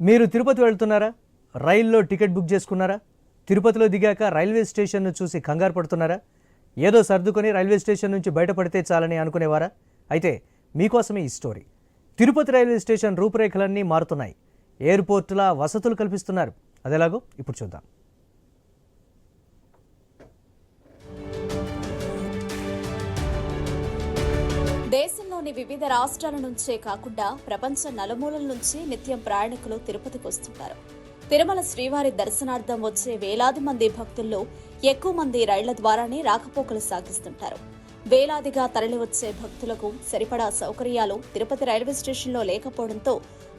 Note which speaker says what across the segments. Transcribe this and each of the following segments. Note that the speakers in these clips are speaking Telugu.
Speaker 1: మీరు తిరుపతి వెళ్తున్నారా? రైల్లో టికెట్ బుక్ చేసుకున్నారా? తిరుపతిలో దిగాక రైల్వే స్టేషన్ను చూసి కంగారు పడుతున్నారా? ఏదో సర్దుకొని రైల్వే స్టేషన్ నుంచి బయటపడితే చాలని అనుకునేవారా? అయితే మీకోసమే ఈ స్టోరీ. తిరుపతి రైల్వే స్టేషన్ రూపురేఖలన్నీ మారుతున్నాయి. ఎయిర్పోర్టులా వసతులు కల్పిస్తున్నారు. అదేలాగో? ఇప్పుడు చూద్దాం.
Speaker 2: దేశంలోని వివిధ రాష్ట్రాల నుంచే కాకుండా ప్రపంచ నలుమూలల నుంచి నిత్యం ప్రయాణికులు తిరుపతికి వస్తుంటారు. తిరుమల శ్రీవారి దర్శనార్థం వచ్చే వేలాది మంది భక్తుల్లో ఎక్కువ మంది రైళ్ళ ద్వారానే రాకపోకలు సాగిస్తుంటారు. వేలాదిగా తరలివచ్చే భక్తులకు సరిపడా సౌకర్యాలు తిరుపతి రైల్వే స్టేషన్లో లేకపోవడంతో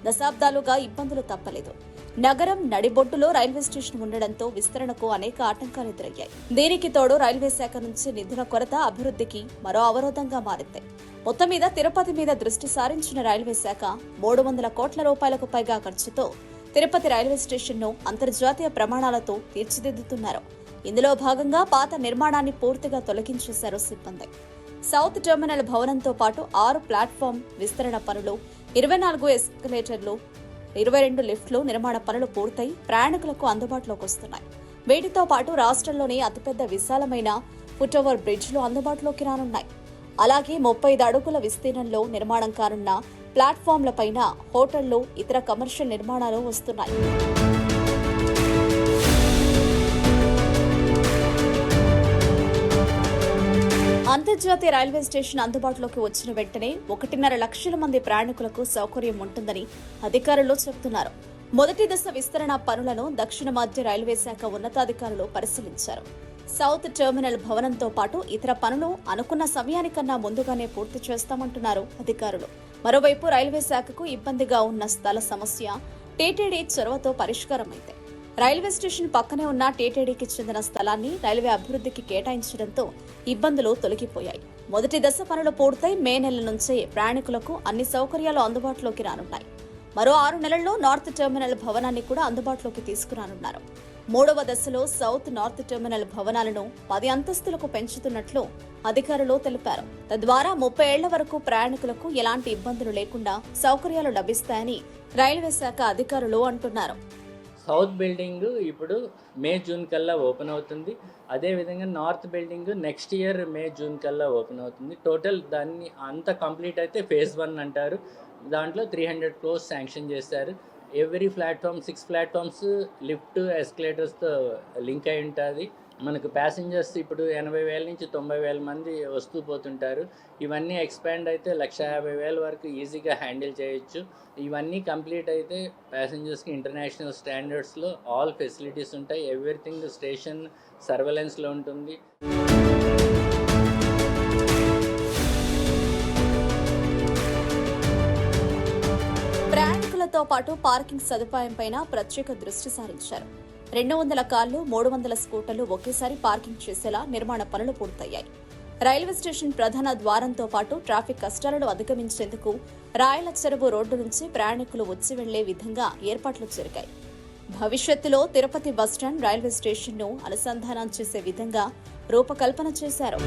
Speaker 2: దశాబ్దాలుగా ఇబ్బందులు తప్పలేదు. నగరం నడిబొడ్డులో రైల్వే స్టేషన్ ఉండడంతో విస్తరణకు అనేక ఆటంకాలు ఎదురయ్యాయి. దీనికి తోడు రైల్వే శాఖ నుంచి నిధుల కొరత అభివృద్ధికి మరో అవరోధంగా మారింది. మొత్తం మీద తిరుపతి మీద దృష్టి సారించిన రైల్వే శాఖ మూడు వందల కోట్ల రూపాయలకు పైగా ఖర్చుతో తిరుపతి రైల్వే స్టేషన్ను అంతర్జాతీయ ప్రమాణాలతో తీర్చిదిద్దుతున్నారు. ఇందులో భాగంగా పాత నిర్మాణాన్ని పూర్తిగా తొలగించేశారు సిబ్బంది. సౌత్ టెర్మినల్ భవనంతో పాటు ఆరు ప్లాట్ఫామ్ విస్తరణ పనులు ఇరవై నాలుగు ఎస్కలేటర్లు ఇరవై రెండు లిఫ్ట్లు నిర్మాణ పనులు పూర్తయి ప్రయాణికులకు అందుబాటులోకి వస్తున్నాయి. వీటితో పాటు రాష్ట్రంలోని అతిపెద్ద విశాలమైన ఫుట్ఓవర్ బ్రిడ్జ్లు అందుబాటులోకి రానున్నాయి. అలాగే ముప్పై ఐదు అడుగుల విస్తీర్ణంలో నిర్మాణం కానున్న ప్లాట్ఫామ్లపైన హోటళ్ళు ఇతర కమర్షియల్ నిర్మాణాలు వస్తున్నాయి. అంతర్జాతీయ రైల్వే స్టేషన్ అందుబాటులోకి వచ్చిన వెంటనే ఒకటిన్నర లక్షల మంది ప్రయాణికులకు సౌకర్యం ఉంటుందని అధికారులు చెబుతున్నారు. మొదటి దశ విస్తరణ పనులను దక్షిణ మధ్య రైల్వే శాఖ ఉన్నతాధికారులు పరిశీలించారు. సౌత్ టెర్మినల్ భవనంతో పాటు ఇతర పనులు అనుకున్న సమయానికన్నా ముందుగానే పూర్తి చేస్తామంటున్నారు అధికారులు. మరోవైపు రైల్వే శాఖకు ఇబ్బందిగా ఉన్న స్థల సమస్య టీటీడీ చొరవతో పరిష్కారమైంది రైల్వే స్టేషన్ పక్కనే ఉన్న టీటీడీకి చెందిన స్థలాన్ని రైల్వే అభివృద్ధికి కేటాయించడంతో ఇబ్బందులు తొలగిపోయాయి. మొదటి దశ పనులు పూర్తయి మే నెల నుంచే ప్రయాణికులకు అన్ని సౌకర్యాలు అందుబాటులోకి రానున్నాయి. మరో ఆరు నెలల్లో నార్త్ టెర్మినల్ భవనాన్ని కూడా అందుబాటులోకి తీసుకురానున్నారు. మూడవ దశలో సౌత్ నార్త్ టెర్మినల్ భవనాలను పది అంతస్తులకు పెంచుతున్నట్లు అధికారులు తెలిపారు. తద్వారా ముప్పై ఏళ్ళ వరకు ప్రయాణికులకు ఎలాంటి ఇబ్బందులు లేకుండా సౌకర్యాలు లభిస్తాయని రైల్వే శాఖ అధికారులు అంటున్నారు.
Speaker 3: సౌత్ బిల్డింగ్ ఇప్పుడు మే జూన్ కల్లా ఓపెన్ అవుతుంది. అదేవిధంగా north building next year May June కల్లా ఓపెన్ అవుతుంది. టోటల్ దాన్ని అంత కంప్లీట్ అయితే ఫేజ్ వన్ అంటారు. దాంట్లో త్రీ హండ్రెడ్ క్రోర్స్ శాంక్షన్ చేశారు. Every platform six platforms lift ఎస్కలేటర్స్తో link అయి ఉంటుంది. మనకు ప్యాసింజర్స్ ఇప్పుడు ఎనభై వేల నుంచి తొంభై వేల మంది వస్తూ పోతుంటారు. ఇవన్నీ ఎక్స్పాండ్ అయితే లక్ష యాభై వేల వరకు ఈజీగా హ్యాండిల్ చేయొచ్చు. ఇవన్నీ కంప్లీట్ అయితే ప్యాసింజర్స్కి ఇంటర్నేషనల్ స్టాండర్డ్స్లో ఆల్ ఫెసిలిటీస్ ఉంటాయి. ఎవ్రీథింగ్ స్టేషన్ సర్వెలెన్స్లో ఉంటుంది.
Speaker 2: తో పాటు పార్కింగ్ సదుపాయంపైన ప్రత్యేక దృష్టి సారించారు. రెండు వందల కార్లు మూడు వందల స్కూటర్లు ఒకేసారి పార్కింగ్ చేసేలా నిర్మాణ పనులు పూర్తయ్యాయి. రైల్వే స్టేషన్ ప్రధాన ద్వారంతో పాటు ట్రాఫిక్ కష్టాలను అధిగమించేందుకు రాయల చెరువు రోడ్డు నుంచి ప్రయాణికులు వచ్చి వెళ్ళే విధంగా ఏర్పాట్లు జరిగాయి. భవిష్యత్తులో తిరుపతి బస్టాండ్ రైల్వే స్టేషన్ను అనుసంధానం చేసే విధంగా రూపకల్పన చేశారు.